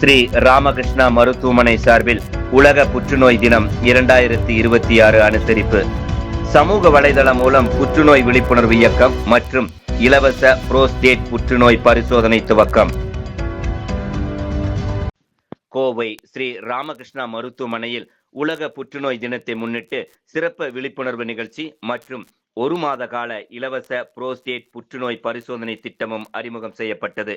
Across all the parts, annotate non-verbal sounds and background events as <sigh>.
ஸ்ரீ ராமகிருஷ்ணா மருத்துவமனை சார்பில் உலக புற்றுநோய் தினம் இரண்டாயிரத்தி இருபத்தி ஆறு அனுசரிப்பு. சமூக வலைதளம் மூலம் புற்றுநோய் விழிப்புணர்வு இயக்கம் மற்றும் இலவச புரோஸ்டேட் புற்றுநோய் பரிசோதனை துவக்கம். கோவை ஸ்ரீ ராமகிருஷ்ணா மருத்துவமனையில் உலக புற்றுநோய் தினத்தை முன்னிட்டு சிறப்பு விழிப்புணர்வு நிகழ்ச்சி மற்றும் ஒரு மாத கால இலவச புரோஸ்டேட் புற்றுநோய் பரிசோதனை திட்டமும் அறிமுகம் செய்யப்பட்டது.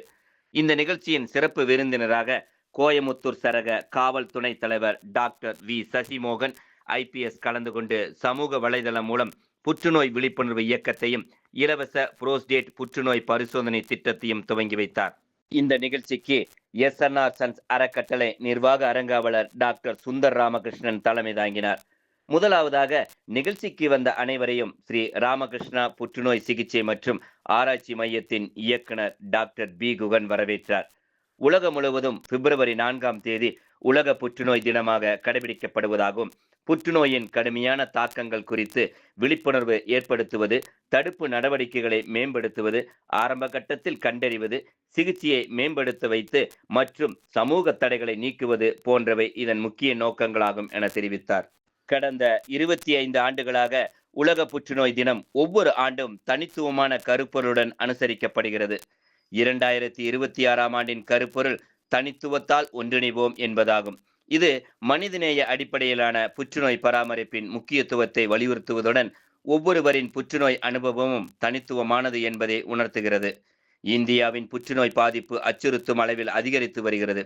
இந்த நிகழ்ச்சியின் சிறப்பு விருந்தினராக கோயமுத்தூர் சரக காவல் துணைத் தலைவர் டாக்டர் வி. சசிமோகன் ஐபிஎஸ் கலந்து கொண்டு சமூக வலைதளம் மூலம் புற்றுநோய் விழிப்புணர்வு இயக்கத்தையும் இலவச புரோஸ்டேட் புற்றுநோய் பரிசோதனை திட்டத்தையும் துவங்கி வைத்தார். இந்த நிகழ்ச்சிக்கு எஸ்என்ஆர் சன்ஸ் அறக்கட்டளை நிர்வாக அரங்காவலர் டாக்டர் சுந்தர் ராமகிருஷ்ணன் தலைமை தாங்கினார். முதலாவதாக நிகழ்ச்சிக்கு வந்த அனைவரையும் ஸ்ரீ ராமகிருஷ்ணா புற்றுநோய் சிகிச்சை மற்றும் ஆராய்ச்சி மையத்தின் இயக்குனர் டாக்டர் பி குகன் வரவேற்றார். உலகம் முழுவதும் பிப்ரவரி நான்காம் தேதி உலக புற்றுநோய் தினமாக கடைபிடிக்கப்படுவதாகவும் புற்றுநோயின் கடுமையான தாக்கங்கள் குறித்து விழிப்புணர்வு ஏற்படுத்துவது தடுப்பு நடவடிக்கைகளை மேம்படுத்துவது ஆரம்ப கட்டத்தில் கண்டறிவது சிகிச்சையை மேம்படுத்த வைத்து மற்றும் சமூக தடைகளை நீக்குவது போன்றவை இதன் முக்கிய நோக்கங்களாகும் என தெரிவித்தார். கடந்த இருபத்தி ஐந்து ஆண்டுகளாக உலக புற்றுநோய் தினம் ஒவ்வொரு ஆண்டும் தனித்துவமான கருப்பொருளுடன் அனுசரிக்கப்படுகிறது. இரண்டாயிரத்தி இருபத்தி ஆறாம் ஆண்டின் கருப்பொருள் தனித்துவத்தால் ஒன்றிணைவோம் என்பதாகும். இது மனிதநேய அடிப்படையிலான புற்றுநோய் பராமரிப்பின் முக்கியத்துவத்தை வலியுறுத்துவதுடன் ஒவ்வொருவரின் புற்றுநோய் அனுபவமும் தனித்துவமானது என்பதை உணர்த்துகிறது. இந்தியாவின் புற்றுநோய் பாதிப்பு அச்சுறுத்தும் அளவில் அதிகரித்து வருகிறது.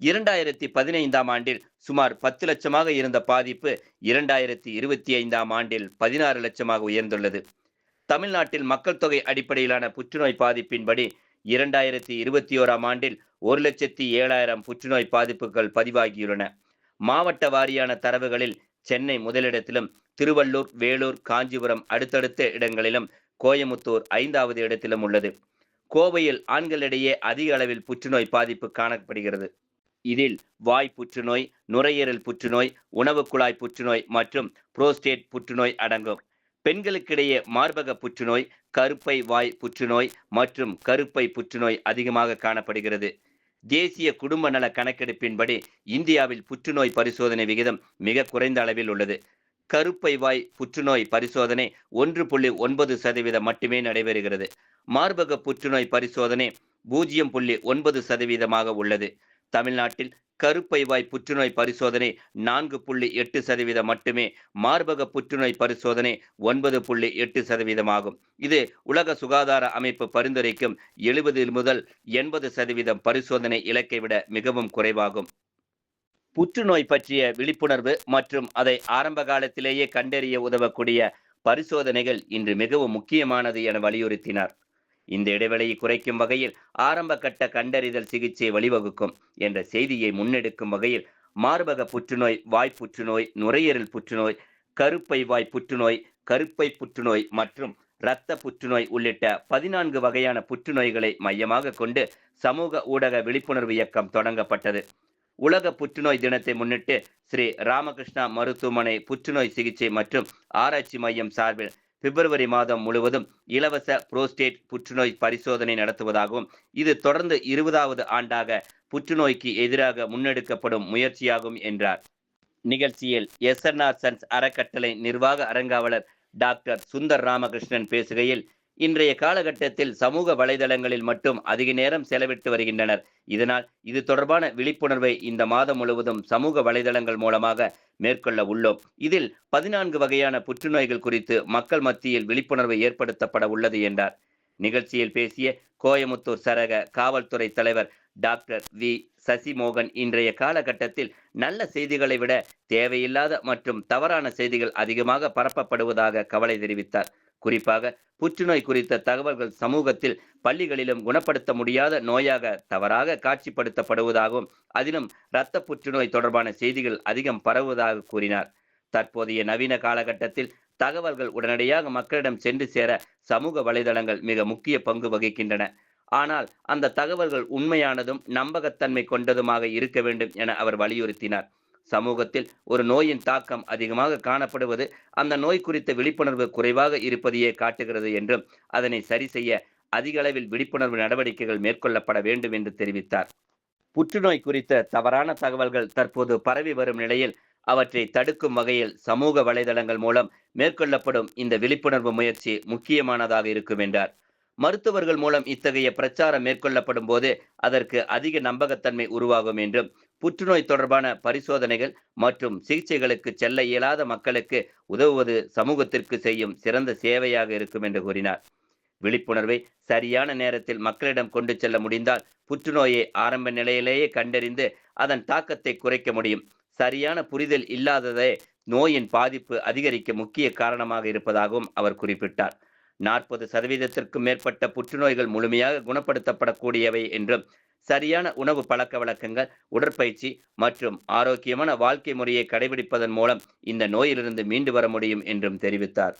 இரண்டாயிரத்தி பதினைந்தாம் ஆண்டில் சுமார் பத்து லட்சமாக இருந்த பாதிப்பு இரண்டாயிரத்தி இருபத்தி ஐந்தாம் ஆண்டில் பதினாறு லட்சமாக உயர்ந்துள்ளது. தமிழ்நாட்டில் மக்கள் தொகை அடிப்படையிலான புற்றுநோய் பாதிப்பின்படி இரண்டாயிரத்தி இருபத்தி ஓராம் ஆண்டில் ஒரு லட்சத்தி ஏழாயிரம் புற்றுநோய் பாதிப்புகள் பதிவாகியுள்ளன. மாவட்ட வாரியான தரவுகளில் சென்னை முதலிடத்திலும் திருவள்ளூர் வேலூர் காஞ்சிபுரம் அடுத்தடுத்த இடங்களிலும் கோயமுத்தூர் ஐந்தாவது இடத்திலும் உள்ளது. கோவையில் ஆண்களிடையே அதிக அளவில் புற்றுநோய் பாதிப்பு காணப்படுகிறது. இதில் வாய் புற்றுநோய் நுரையீரல் புற்றுநோய் உணவு குழாய் புற்றுநோய் மற்றும் புரோஸ்டேட் புற்றுநோய் அடங்கும். பெண்களுக்கிடையே மார்பக புற்றுநோய் கருப்பை வாய் புற்றுநோய் மற்றும் கருப்பை புற்றுநோய் அதிகமாக காணப்படுகிறது. தேசிய குடும்ப நல கணக்கெடுப்பின்படி இந்தியாவில் புற்றுநோய் பரிசோதனை விகிதம் மிக குறைந்த அளவில் உள்ளது. கருப்பை வாய் புற்றுநோய் பரிசோதனை ஒன்று புள்ளி ஒன்பது சதவீதம் மட்டுமே நடைபெறுகிறது. மார்பக புற்றுநோய் பரிசோதனை பூஜ்ஜியம் புள்ளி ஒன்பது சதவீதமாக உள்ளது. தமிழ்நாட்டில் கருப்பை வாய் புற்றுநோய் பரிசோதனை நான்கு புள்ளி எட்டு சதவீதம் மட்டுமே மார்பக புற்றுநோய் பரிசோதனை ஒன்பது புள்ளி எட்டு சதவீதமாகும். இது உலக சுகாதார அமைப்பு பரிந்துரைக்கும் எழுபது முதல் எண்பது சதவீதம் பரிசோதனை இலக்கை விட மிகவும் குறைவாகும். புற்றுநோய் பற்றிய விழிப்புணர்வு மற்றும் அதை ஆரம்ப காலத்திலேயே கண்டறிய உதவக்கூடிய பரிசோதனைகள் இன்று மிகவும் முக்கியமானது என வலியுறுத்தினார். இந்த இடைவெளியை குறைக்கும் வகையில் ஆரம்ப கட்ட கண்டறிதல் சிகிச்சை வழிவகுக்கும் என்ற செய்தியை முன்னெடுக்கும் வகையில் மார்பக புற்றுநோய் வாய் புற்றுநோய் நுரையீரல் புற்றுநோய் கருப்பை வாய் புற்றுநோய் கருப்பை புற்றுநோய் மற்றும் இரத்த புற்றுநோய் உள்ளிட்ட பதினான்கு வகையான புற்றுநோய்களை மையமாக கொண்டு சமூக ஊடக விழிப்புணர்வு இயக்கம் தொடங்கப்பட்டது. உலக புற்றுநோய் தினத்தை முன்னிட்டு ஸ்ரீ ராமகிருஷ்ணா மருத்துவமனை புற்றுநோய் சிகிச்சை மற்றும் ஆராய்ச்சி மையம் சார்பில் பிப்ரவரி மாதம் முழுவதும் இலவச புரோஸ்டேட் புற்றுநோய் பரிசோதனை நடத்துவதாகவும் இது தொடர்ந்து இருபதாவது ஆண்டாக புற்றுநோய்க்கு எதிராக முன்னெடுக்கப்படும் முயற்சியாகும் என்றார். நிகழ்ச்சியில் எஸ்என்ஆர் சன்ஸ் அறக்கட்டளை நிர்வாக அரங்காவலர் டாக்டர் சுந்தர் ராமகிருஷ்ணன் பேசுகையில் இன்றைய காலகட்டத்தில் சமூக வலைதளங்களில் மட்டும் அதிக நேரம் செலவிட்டு வருகின்றனர். இதனால் இது தொடர்பான விழிப்புணர்வை இந்த மாதம் முழுவதும் சமூக வலைதளங்கள் மூலமாக மேற்கொள்ள உள்ளோம். இதில் பதினான்கு வகையான புற்றுநோய்கள் குறித்து மக்கள் மத்தியில் விழிப்புணர்வு ஏற்படுத்தப்பட உள்ளது என்றார். நிகழ்ச்சியில் பேசிய கோயமுத்தூர் சரக காவல்துறை தலைவர் டாக்டர் வி. சசிமோகன் இன்றைய காலகட்டத்தில் நல்ல செய்திகளை விட தேவையில்லாத மற்றும் தவறான செய்திகள் அதிகமாக பரப்பப்படுவதாக கவலை தெரிவித்தார். குறிப்பாக புற்றுநோய் குறித்த தகவல்கள் சமூகத்தில் பள்ளிகளிலும் குணப்படுத்த முடியாத நோயாக தவறாக காட்சிப்படுத்தப்படுவதாகவும் அதிலும் இரத்த புற்றுநோய் தொடர்பான செய்திகள் அதிகம் பரவுவதாக கூறினார். தற்போதைய நவீன காலகட்டத்தில் தகவல்கள் உடனடியாக மக்களிடம் சென்று சேர சமூக வலைதளங்கள் மிக முக்கிய பங்கு வகிக்கின்றன. ஆனால் அந்த தகவல்கள் உண்மையானதும் நம்பகத்தன்மை கொண்டதுமாக இருக்க வேண்டும் என அவர் வலியுறுத்தினார். சமூகத்தில் ஒரு நோயின் தாக்கம் அதிகமாக காணப்படுவது அந்த நோய் குறித்த விழிப்புணர்வு குறைவாக இருப்பதையே காட்டுகிறது என்றும் அதனை சரி செய்ய அதிக அளவில் விழிப்புணர்வு நடவடிக்கைகள் மேற்கொள்ளப்பட வேண்டும் என்று தெரிவித்தார். புற்றுநோய் குறித்த தவறான தகவல்கள் தற்போது பரவி வரும் நிலையில் அவற்றை தடுக்கும் வகையில் சமூக வலைதளங்கள் மூலம் மேற்கொள்ளப்படும் இந்த விழிப்புணர்வு முயற்சி முக்கியமானதாக இருக்கும் என்றார். மருத்துவர்கள் மூலம் இத்தகைய பிரச்சாரம் மேற்கொள்ளப்படும் போது அதற்கு அதிக நம்பகத்தன்மை உருவாகும் என்றும் புற்றுநோய் தொடர்பான பரிசோதனைகள் மற்றும் சிகிச்சைகளுக்கு செல்ல இயலாத மக்களுக்கு உதவுவது சமூகத்திற்கு செய்யும் சிறந்த சேவையாக இருக்கும் என்று கூறினார். விழிப்புணர்வை சரியான நேரத்தில் மக்களிடம் கொண்டு செல்ல முடிந்தால் புற்றுநோயை ஆரம்ப நிலையிலேயே கண்டறிந்து அதன் தாக்கத்தை குறைக்க முடியும். சரியான புரிதல் இல்லாததே நோயின் பாதிப்பு அதிகரிக்க முக்கிய காரணமாக இருப்பதாகவும் அவர் குறிப்பிட்டார். நாற்பது சதவீதத்திற்கும் மேற்பட்ட புற்றுநோய்கள் முழுமையாக குணப்படுத்தப்படக்கூடியவை என்றும் சரியான உணவு பழக்க வழக்கங்கள் உடற்பயிற்சி மற்றும் ஆரோக்கியமான வாழ்க்கை முறையை கடைபிடிப்பதன் மூலம் இந்த நோயிலிருந்து மீண்டு வர முடியும் என்றும் தெரிவித்தார்.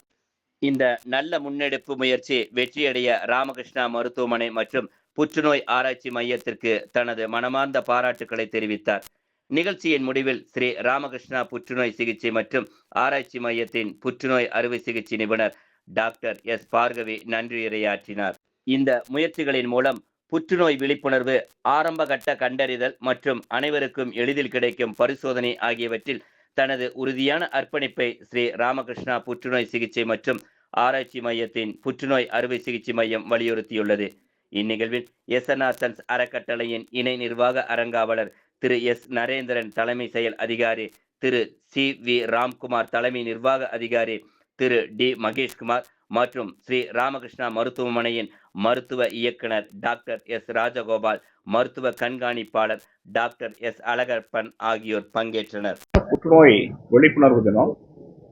இந்த நல்ல முன்னெடுப்பு முயற்சி வெற்றியடைய ராமகிருஷ்ணா மருத்துவமனை மற்றும் புற்றுநோய் ஆராய்ச்சி மையத்திற்கு தனது மனமார்ந்த பாராட்டுக்களை தெரிவித்தார். நிகழ்ச்சியின் முடிவில் ஸ்ரீ ராமகிருஷ்ணா புற்றுநோய் சிகிச்சை மற்றும் ஆராய்ச்சி மையத்தின் புற்றுநோய் அறுவை சிகிச்சை நிபுணர் டாக்டர் எஸ். பார்கவி நன்றியுரையாற்றினார். இந்த முயற்சிகளின் மூலம் புற்றுநோய் விழிப்புணர்வு ஆரம்பகட்ட கண்டறிதல் மற்றும் அனைவருக்கும் எளிதில் கிடைக்கும் பரிசோதனை ஆகியவற்றில் தனது உறுதியான அர்ப்பணிப்பை ஸ்ரீ ராமகிருஷ்ணா புற்றுநோய் சிகிச்சை மற்றும் ஆராய்ச்சி மையத்தின் புற்றுநோய் அறுவை சிகிச்சை மையம் வலியுறுத்தியுள்ளது. இந்நிகழ்வில் எஸ்என்ஆர்சன்ஸ் அறக்கட்டளையின் இணை நிர்வாக அரங்காவலர் திரு. எஸ். நரேந்திரன் தலைமை செயல் அதிகாரி திரு. சி. வி. ராம்குமார் தலைமை நிர்வாக அதிகாரி திரு. டி. மகேஷ்குமார் மற்றும் ஸ்ரீ ராமகிருஷ்ணா மருத்துவமனையின் மருத்துவ இயக்குனர் டாக்டர் எஸ் ராஜகோபால் மருத்துவ கண்காணிப்பாளர் டாக்டர் எஸ் அழகப்பன் ஆகியோர் பங்கேற்றனர். புற்றுநோய் விழிப்புணர்வு தினம்.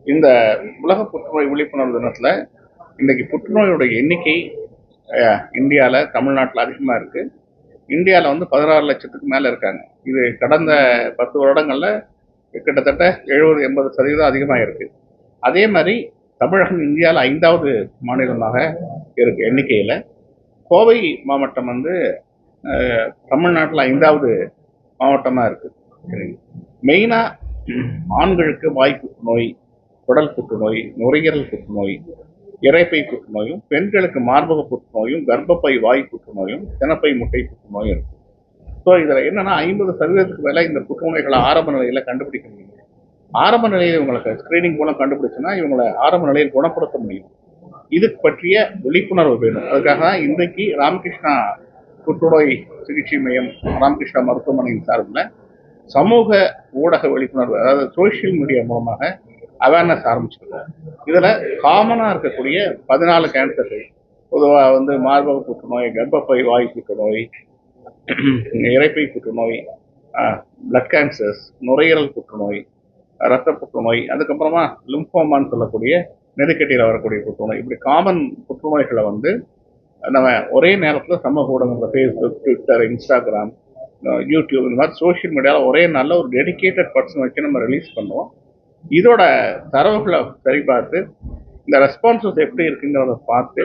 இந்த உலக புற்றுநோய் விழிப்புணர்வு தினத்தில் இன்றைக்கு புற்றுநோயோட எண்ணிக்கை இந்தியாவில் தமிழ்நாட்டில் அதிகமாக இருக்குது இந்தியாவில் வந்து பதினாறு லட்சத்துக்கு மேலே இருக்காங்க. இது கடந்த பத்து வருடங்களில் கிட்டத்தட்ட எழுபது எண்பது சதவீதம் அதிகமாக இருக்குது அதே மாதிரி தமிழகம் இந்தியாவில் ஐந்தாவது மாநிலமாக இருக்கு எண்ணிக்கையில். கோவை மாவட்டம் வந்து தமிழ்நாட்டில் ஐந்தாவது மாவட்டமாக இருக்குது மெயினாக ஆண்களுக்கு வாய் புற்றுநோய் குடல் புற்றுநோய் நுரையீரல் புற்றுநோய் இறைப்பை புற்றுநோயும் பெண்களுக்கு மார்பக புற்றுநோயும் கர்ப்பப்பை வாய் புற்றுநோயும் தினப்பை முட்டை புற்றுநோயும் இருக்கு. ஸோ இதில் என்னென்னா ஐம்பது சதவீதத்துக்கு மேலே இந்த புற்றுநோய்களை ஆரம்ப நிலையில் கண்டுபிடிக்க முடியும். ஆரம்ப நிலையில் இவங்களுக்கு ஸ்கிரீனிங் மூலம் கண்டுபிடிச்சுன்னா இவங்களை ஆரம்ப நிலையில் குணப்படுத்த முடியும். இது பற்றிய விழிப்புணர்வு வேணும். அதுக்காக தான் இன்றைக்கு ராமகிருஷ்ணா புற்றுநோய் சிகிச்சை மையம் ராமகிருஷ்ணா மருத்துவமனையின் சார்பில் சமூக ஊடக விழிப்புணர்வு அதாவது சோஷியல் மீடியா மூலமாக அவேர்னஸ் ஆரம்பிச்சிருக்காங்க. இதில் காமனாக இருக்கக்கூடிய பதினாலு கேன்சர்கள் பொதுவாக வந்து மார்பக புற்றுநோய் கர்ப்பப்பை வாய் புற்றுநோய் இறைப்பை புற்றுநோய் பிளட் கேன்சர்ஸ் நுரையீரல் புற்றுநோய் ரத்த புற்றுநோய் அதுக்கப்புறமா லிம்போமான்னு சொல்லக்கூடிய நெருக்கட்டியில் வரக்கூடிய புற்றுநோய். இப்படி காமன் புற்றுநோய்களை வந்து நம்ம ஒரே நேரத்தில் சமூக ஊடகங்களில் ஃபேஸ்புக் ட்விட்டர் இன்ஸ்டாகிராம் யூடியூப் இந்த மாதிரி சோஷியல் மீடியாவில் ஒரே நல்ல ஒரு டெடிகேட்டட் பர்சன் வச்சு நம்ம ரிலீஸ் பண்ணுவோம். இதோட தரவுகளை சரி பார்த்து இந்த ரெஸ்பான்சஸ் எப்படி இருக்குங்கிறத பார்த்து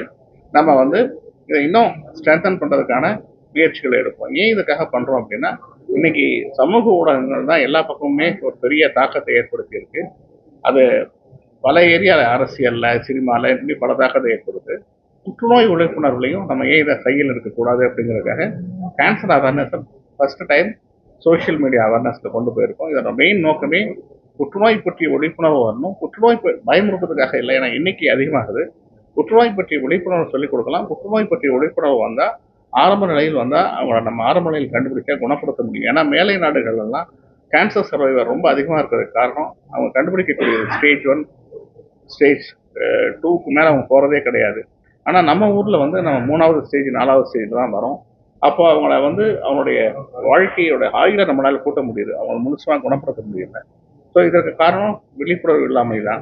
நம்ம வந்து இதை இன்னும் ஸ்ட்ரென்தன் பண்ணுறதுக்கான முயற்சிகளை எடுப்போம். ஏன் இதுக்காக பண்ணுறோம் அப்படின்னா இன்னைக்கு சமூக ஊடகங்கள் தான் எல்லா பக்கமுமே ஒரு பெரிய தாக்கத்தை ஏற்படுத்தி இருக்கு அது பல ஏரியாவில் அரசியலில் சினிமாவில் இப்படி பல தாக்கத்தை ஏற்படுத்து புற்றுநோய் விழிப்புணர்வுலையும் நம்ம ஏன் இதை கையில் இருக்கக்கூடாது அப்படிங்கிறதுக்காக cancer awareness first time social media அவேர்னஸில் கொண்டு போயிருக்கோம். இதோட மெயின் நோக்கமே புற்றுநோய் பற்றிய விழிப்புணர்வு வரணும். புற்றுநோய் பயமுறுத்துறதுக்காக இல்லை ஏன்னா இன்னைக்கு அதிகமாகுது. புற்றுநோய் பற்றிய விழிப்புணர்வு சொல்லிக் கொடுக்கலாம். புற்றுநோய் பற்றிய விழிப்புணர்வு வந்தால் ஆரம்ப நிலையில் வந்தால் அவங்கள நம்ம ஆரம்ப நிலையில் கண்டுபிடிக்க குணப்படுத்த முடியும். ஏன்னா மேலை நாடுகள் எல்லாம் கேன்சர் சர்வைவர் ரொம்ப அதிகமாக இருக்கிறதுக்கு காரணம் அவங்க கண்டுபிடிக்கக்கூடிய ஸ்டேஜ் ஒன் ஸ்டேஜ் டூக்கு மேலே அவங்க போகிறதே கிடையாது. ஆனால் நம்ம ஊரில் வந்து நம்ம மூணாவது ஸ்டேஜ் நாலாவது ஸ்டேஜ் தான் வரோம். அப்போ அவங்கள வந்து அவங்களுடைய வாழ்க்கையோட ஆயுளை நம்மளால் கூட்ட முடியுது. அவங்களை முழுசாக குணப்படுத்த முடியல. ஸோ இதற்கு காரணம் விழிப்புணர்வு இல்லாமல் தான்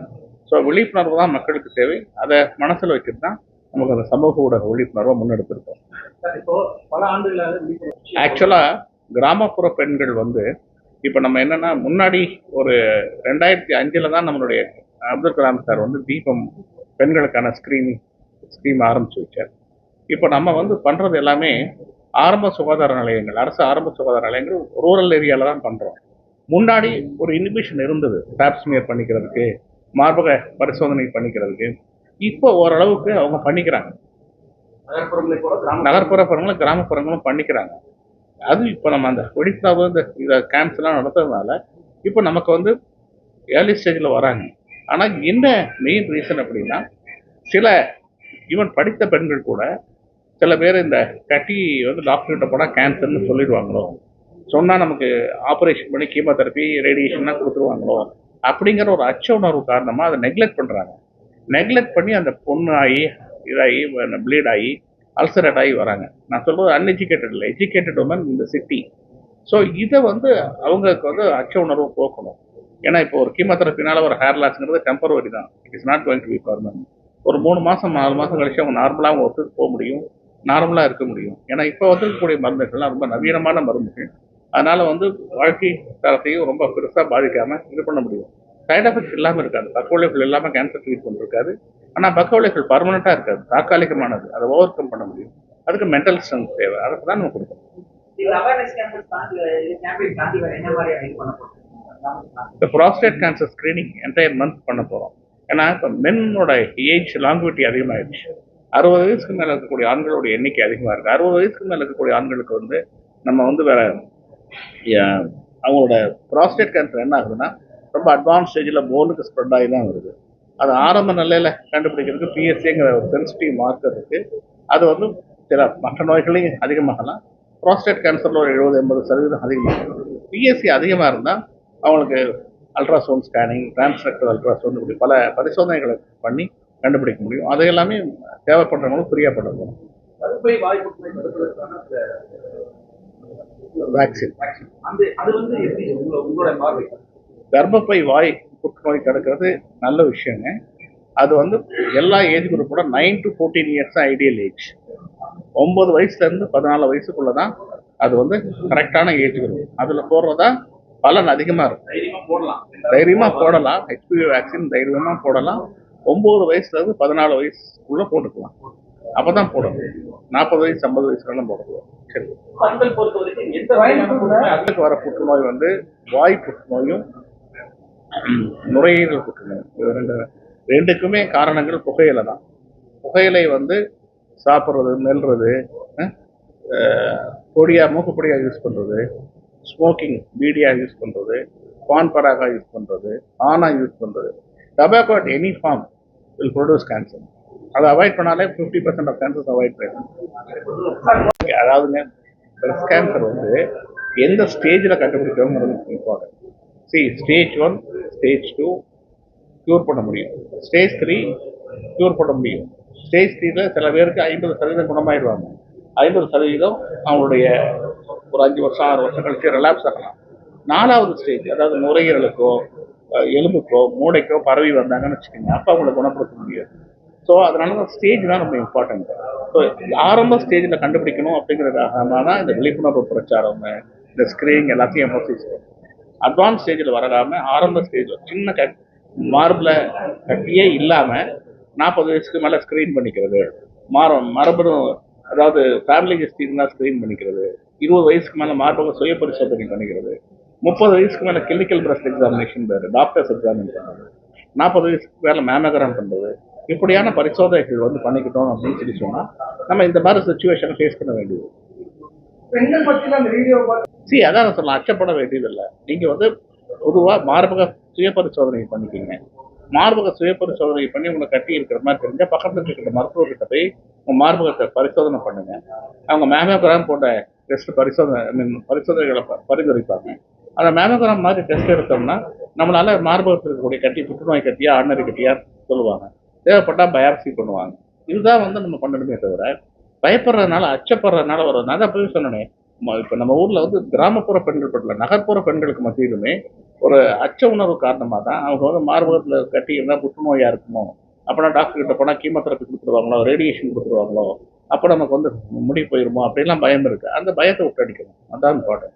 ஸோ விழிப்புணர்வு தான் மக்களுக்கு தேவை. அதை மனசில் வச்சுட்டு தான் நமக்கு அந்த சமூக ஊடக விழிப்புணர்வை முன்னெடுத்திருக்கோம். இப்போ பல ஆக்சுவலாக கிராமப்புற பெண்கள் வந்து இப்போ நம்ம என்னன்னா முன்னாடி ஒரு ரெண்டாயிரத்தி அஞ்சில் தான் நம்மளுடைய அப்துல் கலாம் சார் வந்து தீபம் பெண்களுக்கான ஸ்க்ரீனிங் ஸ்கீம் ஆரம்பிச்சு வச்சார். இப்போ நம்ம வந்து பண்ணுறது எல்லாமே ஆரம்ப சுகாதார நிலையங்கள் அரசு ஆரம்ப சுகாதார நிலையங்கள் ரூரல் ஏரியாவில் தான் பண்ணுறோம் முன்னாடி ஒரு இன்ஹிபிஷன் இருந்தது. டாப்ஸ்மியர் பண்ணிக்கிறதுக்கு மார்பக பரிசோதனை பண்ணிக்கிறதுக்கு. இப்போ ஓரளவுக்கு அவங்க பண்ணிக்கிறாங்க. கிராம நகர்ப்புறப்புறங்களும் கிராமப்புறங்களும் பண்ணிக்கிறாங்க. அது இப்போ நம்ம அந்த வெடிப்புணர்வு இந்த இதை கேம்ப்ஸ்லாம் நடத்துறதுனால இப்போ நமக்கு வந்து ஏர்லி ஸ்டேஜில் வராங்க. ஆனால் என்ன மெயின் ரீசன் அப்படின்னா சில ஈவன் படித்த பெண்கள் கூட சில பேர் இந்த கட்டி வந்து டாக்டர்கிட்ட போனால் கேன்சர்னு சொல்லிடுவாங்களோ சொன்னால் நமக்கு ஆப்ரேஷன் பண்ணி கீமோதெரப்பி ரேடியேஷன்லாம் கொடுத்துருவாங்களோ அப்படிங்கிற ஒரு அச்ச உணர்வு காரணமாக அதை நெக்லெக்ட் பண்ணுறாங்க நெக்லெக்ட் பண்ணி அந்த பொண்ணு ஆகி இதாகி ப்ளீட் ஆகி அல்சரேட் ஆகி வராங்க. நான் சொல்கிறது அன்எஜுகேட்டட் இல்லை எஜுகேட்டட் உமன் இந்த சிட்டி ஸோ இதை வந்து அவங்களுக்கு வந்து அச்ச உணர்வு போக்கணும். ஏன்னா இப்போ ஒரு கீமோதெரப்பினால ஒரு ஹேர் லாஸ்ங்கிறது டெம்பரவரி தான். It is not going to be permanent ஒரு மூணு மாதம் நாலு மாதம் கழிச்சு அவங்க நார்மலாக அவங்க ஒத்துக்கு போக முடியும். நார்மலாக இருக்க முடியும். ஏன்னா இப்போ வந்துருக்கக்கூடிய மருந்துகள்லாம் ரொம்ப நவீனமான மருந்துகள். அதனால் வந்து வாழ்க்கை தரத்தையும் ரொம்ப பெருசாக பாதிக்காமல் இது பண்ண முடியும். சைடு எஃபெக்ட்ஸ் இல்லாமல் இருக்காது. பக்க விளைவுகள் இல்லாமல் கேன்சர் ட்ரீட்மெண்ட் இருக்காது ஆனால் பக்க விளைவுகள் பர்மனெண்ட்டாக இருக்காது. தற்காலிகமானது. அதை ஓவர் கம் பண்ண முடியும். அதுக்கு மென்டல் ஸ்ட்ரென்த் தேவை. அதுக்கு தான் நம்ம கொடுக்கணும். இந்த prostate cancer screening entire month பண்ண போகிறோம் ஏன்னா இப்போ மென்னோட ஏஜ் லாங்குவிட்டி அதிகமாகிடுச்சு அறுபது வயசுக்கு மேலே இருக்கக்கூடிய ஆண்களோட எண்ணிக்கை அதிகமாக இருக்குது அறுபது வயசுக்கு மேலே இருக்கக்கூடிய ஆண்களுக்கு வந்து நம்ம வந்து வேற அவங்களோட ப்ராஸ்டேட் கேன்சர் என்ன ஆகுதுன்னா ரொம்ப அட்வான்ஸ் ஸ்டேஜில் போனுக்கு ஸ்ப்ரெட் ஆகி தான் வருது. அது ஆரம்ப நிலையில் கண்டுபிடிக்கிறதுக்கு பிஎஸ்சிங்கிற ஒரு சென்சிட்டிவ் மார்க்கர் இருக்குது அது வந்து சில மற்ற நோய்களையும் அதிகமாகலாம். ப்ராஸ்டேட் கேன்சரில் ஒரு எழுபது எண்பது சதவீதம் அதிகமாகும் பிஎஸ்சி அதிகமாக இருந்தால் அவங்களுக்கு அல்ட்ராசவுண்ட் ஸ்கேனிங் டிரான்ஸ்ரெக்டர் அல்ட்ராசவுண்ட் இப்படி பல பரிசோதனைகளை பண்ணி கண்டுபிடிக்க முடியும். அது எல்லாமே தேவைப்படுறவங்களும் ஃப்ரீயாக பண்ணணும் தடுப்பதற்கான வேக்சின் அந்த அது வந்து எப்படி உங்களோட உங்களோட கர்ப்பப்பை வாய் புற்றுநோய் தடுக்கிறது நல்ல விஷயங்க. அது வந்து எல்லா ஏஜ் குரூப்போட நைன் டு ஃபோர்டீன் இயர்ஸ் தான் ஐடியல் ஏஜ் ஒன்பது வயசுலேருந்து பதினாலு வயசுக்குள்ள தான் அது வந்து கரெக்டான ஏஜ் குரூப் அதில் போடுறதா பலன் அதிகமாக இருக்கும். தைரியமா போடலாம். தைரியமாக போடலாம். ஹெச்பிவி வேக்சின் தைரியமாக போடலாம். ஒம்பது வயசுலேருந்து பதினாலு வயசுக்குள்ளே போட்டுக்கலாம். அப்போ தான் போடணும். நாற்பது வயசு ஐம்பது வயசுலாம் போடக்கூடாது. சரி. அதுக்கு வர புற்றுநோய் வந்து வாய் புற்றுநோயும் <clears throat> நுரையீரல் புற்றுநோய். இது ரெண்டு ரெண்டுக்குமே காரணங்கள் புகையில தான். புகையிலை வந்து சாப்பிட்றது மெல்றது பொடியாக மூக்கு பொடியாக மூக்குப்பொடியாக யூஸ் பண்ணுறது ஸ்மோக்கிங் பீடியா யூஸ் பண்ணுறது பான் பராகா யூஸ் பண்ணுறது ஆனா யூஸ் பண்ணுறது tobacco at any form will produce cancer அதை அவாய்ட் பண்ணாலே fifty percent of cancers avoid பண்ணணும் அதாவதுங்க பிரஸ்ட் கேன்சர் வந்து எந்த ஸ்டேஜில் கண்டுபிடிக்கிறோங்கிறது important C stage one stage two cure பண்ண முடியும். ஸ்டேஜ் த்ரீ க்யூர் பண்ண முடியும். ஸ்டேஜ் த்ரீல சில பேருக்கு ஐம்பது சதவீதம் குணமாயிடுவாங்க. ஐம்பது சதவீதம் அவங்களுடைய ஒரு அஞ்சு வருஷம் ஆறு வருஷம் கழிச்சு ரிலாப்ஸ் ஆகலாம். நாலாவது ஸ்டேஜ் அதாவது நுரையீரலுக்கோ எலும்புக்கோ மூளைக்கோ பரவி வந்தாங்கன்னு வச்சுக்கோங்க அப்போ அவங்கள குணப்படுத்த முடியாது. ஸோ அதனால தான் ஸ்டேஜ் தான் ரொம்ப இம்பார்ட்டன்ட் ஸோ ஆரம்ப ஸ்டேஜில் கண்டுபிடிக்கணும் அப்படிங்கிறதுக்காக தான் இந்த விழிப்புணர்வு பிரச்சாரம் இந்த ஸ்க்ரீனிங் எல்லாத்தையும் எமோசிஸ் அட்வான்ஸ் ஸ்டேஜில் வராமல் ஆரம்ப ஸ்டேஜில் சின்ன கட் மார்பில் கட்டியே இல்லாமல் நாற்பது வயசுக்கு மேலே ஸ்க்ரீன் பண்ணிக்கிறது. மாறம் மரபணு அதாவது ஃபேமிலி ஹிஸ்ட்ரி இருந்தால் ஸ்க்ரீன் பண்ணிக்கிறது. இருபது வயசுக்கு மேலே மார்பக சுய பரிசோதனை பண்ணிக்கிறது. முப்பது வயசுக்கு மேலே கிளினிக்கல் பிரஸ்ட் எக்ஸாமினேஷன் பேர் டாக்டர்ஸ் எக்ஸாமின் பண்ணுறது நாற்பது வயசுக்கு மேலே மேமகரம் பண்ணுறது இப்படியான பரிசோதனைகள் வந்து பண்ணிக்கிட்டோம் அப்படின்னு சொல்லி சொன்னால் நம்ம இந்த மாதிரி சுச்சுவேஷனை ஃபேஸ் பண்ண வேண்டியது. பெண்கள் மத்தியில் அந்த வீடியோ சி அதான் நான் சொல்லலாம் அச்சப்பட வேண்டியதில்லை. நீங்கள் வந்து பொதுவாக மார்பக சுய பரிசோதனை பண்ணிக்கிங்க. மார்பக சுய பரிசோதனை பண்ணி உங்களை கட்டி இருக்கிற மாதிரி தெரிஞ்சால் பக்கத்தில் இருக்கிற மருத்துவர்கிட்ட போய் உங்கள் மார்பகத்தை பரிசோதனை பண்ணுங்க. அவங்க மேமோகிராம் போன்ற டெஸ்ட் பரிசோதனை ஐ மீன் பரிசோதனைகளை பரிந்துரைப்பாங்க. அந்த மேமோகிராம் மாதிரி டெஸ்ட் எடுத்தோம்னா நம்மளால மார்பகத்தில் இருக்கக்கூடிய கட்டி புற்றுநோய் கட்டியா ஆர்டினரி கட்டியா சொல்லுவாங்க. தேவைப்பட்டால் பயாப்சி பண்ணுவாங்க. இதுதான் வந்து நம்ம பண்ணணுமே தவிர பயப்படுறதுனால அச்சப்படுறதுனால வரும் நான் தான் சொன்னேன். இப்போ நம்ம ஊரில் வந்து கிராமப்புற பெண்கள் பட்டல நகர்ப்புற பெண்களுக்கு மத்தியிலுமே ஒரு அச்ச உணர்வு காரணமாக தான் அவங்க வந்து மார்பகத்தில் கட்டி இருந்தால் புற்றுநோயாக இருக்குமோ அப்போனா டாக்டர் கிட்ட போனால் கீமோதெரப்பி கொடுத்துருவாங்களோ ரேடியேஷன் கொடுத்துருவாங்களோ அப்போ நமக்கு வந்து முடி போயிருமோ அப்படிலாம் பயம் இருக்குது அந்த பயத்தை விட்டு அடிக்கணும். அதான் இம்பார்ட்டன்ட்